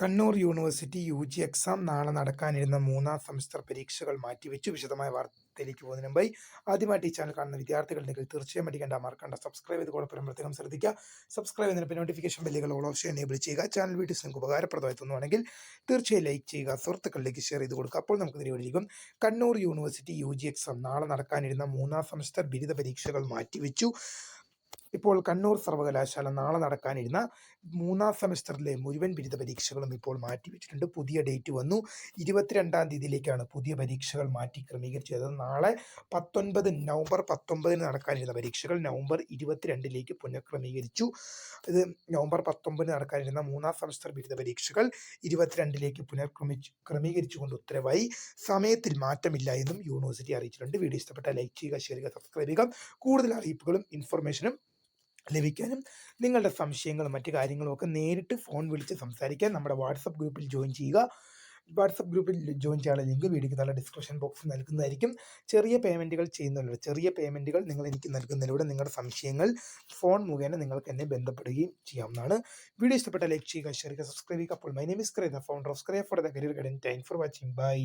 Kannur university U G exam നാളെ നടക്കാനിരുന്ന മൂന്നാം സെമസ്റ്റർ പരീക്ഷകൾ മാറ്റിവെച്ചു. വിശദമായ വാർത്തയിലേക്ക് പോകുന്നതിന് മുമ്പായി ആദ്യമായിട്ട് ഈ ചാനൽ കാണുന്ന വിദ്യാർത്ഥികളുണ്ടെങ്കിൽ തീർച്ചയായും പഠിക്കേണ്ട മറക്കണ്ട സബ്സ്ക്രൈബ് ചെയ്ത് കൂടെ പ്രത്യേകം ശ്രദ്ധിക്കുക. സബ്സ്ക്രൈബ് ചെയ്തതിന് നോട്ടിഫിക്കേഷൻ ബെല്ലുകൾ ഓൾ ഓപ്ഷൻ എനേബിൾ ചെയ്യുക. ചാനൽ വീഡിയോസ് നിങ്ങൾക്ക് ഉപകാരപ്രദമായി തോന്നുവാണെങ്കിൽ തീർച്ചയായും ലൈക്ക് ചെയ്യുക. സുഹൃത്തുക്കളിലേക്ക് ഷെയർ ചെയ്ത് കൊടുക്കുക. അപ്പോൾ നമുക്ക് തിരികെ Kannur university U G exam നാളെ നടക്കാനിരുന്ന മൂന്നാം സെമസ്റ്റർ ബിരുദ പരീക്ഷകൾ മാറ്റിവെച്ചു. ഇപ്പോൾ കണ്ണൂർ സർവകലാശാല നാളെ നടക്കാനിരുന്ന മൂന്നാം സെമസ്റ്ററിലെ മുഴുവൻ ബിരുദ പരീക്ഷകളും ഇപ്പോൾ മാറ്റിവെച്ചിട്ടുണ്ട് പുതിയ ഡേറ്റ് വന്നു. ഇരുപത്തിരണ്ടാം തീയതിയിലേക്കാണ് പുതിയ പരീക്ഷകൾ മാറ്റി ക്രമീകരിച്ചത്. നാളെ പത്തൊൻപത് നവംബർ പത്തൊമ്പതിന് നടക്കാനിരുന്ന പരീക്ഷകൾ നവംബർ ഇരുപത്തിരണ്ടിലേക്ക് പുനഃക്രമീകരിച്ചു. ഇത് നവംബർ പത്തൊമ്പതിന് നടക്കാനിരുന്ന മൂന്നാം സെമസ്റ്റർ ബിരുദ പരീക്ഷകൾ ഇരുപത്തിരണ്ടിലേക്ക് പുനഃക്രമിച്ചു ക്രമീകരിച്ചുകൊണ്ട് ഉത്തരവായി. സമയത്തിൽ മാറ്റമില്ല എന്നും യൂണിവേഴ്സിറ്റി അറിയിച്ചിട്ടുണ്ട്. വീഡിയോ ഇഷ്ടപ്പെട്ട ലൈക്ക് ചെയ്യുക ഷെയർ ചെയ്യുക സബ്സ്ക്രൈബ് ചെയ്യുക. കൂടുതൽ അറിയിപ്പുകളും ഇൻഫർമേഷനും ലഭിക്കാനും നിങ്ങളുടെ സംശയങ്ങളും മറ്റു കാര്യങ്ങളും ഒക്കെ നേരിട്ട് ഫോൺ വിളിച്ച് സംസാരിക്കാൻ നമ്മുടെ വാട്സപ്പ് ഗ്രൂപ്പിൽ ജോയിൻ ചെയ്യുക. വാട്സപ്പ് ഗ്രൂപ്പിൽ ജോയിൻ ചെയ്യാനുള്ള ലിങ്ക് വീഡിയോക്ക് നല്ല ഡിസ്ക്രിപ്ഷൻ ബോക്സിൽ നൽകുന്നതായിരിക്കും. ചെറിയ പേയ്മെന്റുകൾ ചെയ്യുന്നതിലൂടെ ചെറിയ പേയ്മെന്റുകൾ നിങ്ങൾ എനിക്ക് നൽകുന്നതിലൂടെ നിങ്ങളുടെ സംശയങ്ങൾ ഫോൺ മുഖേന നിങ്ങൾക്ക് എന്നെ ബന്ധപ്പെടുകയും ചെയ്യാവുന്നതാണ്. വീഡിയോ ഇഷ്ടപ്പെട്ട ലൈക്ക് ചെയ്യുക ഷെയർ ചെയ്യുക സബ്സ്ക്രൈബ് ചെയ്യുക. അപ്പോൾ my name is cry the founder of for the career guidance thank for watching bye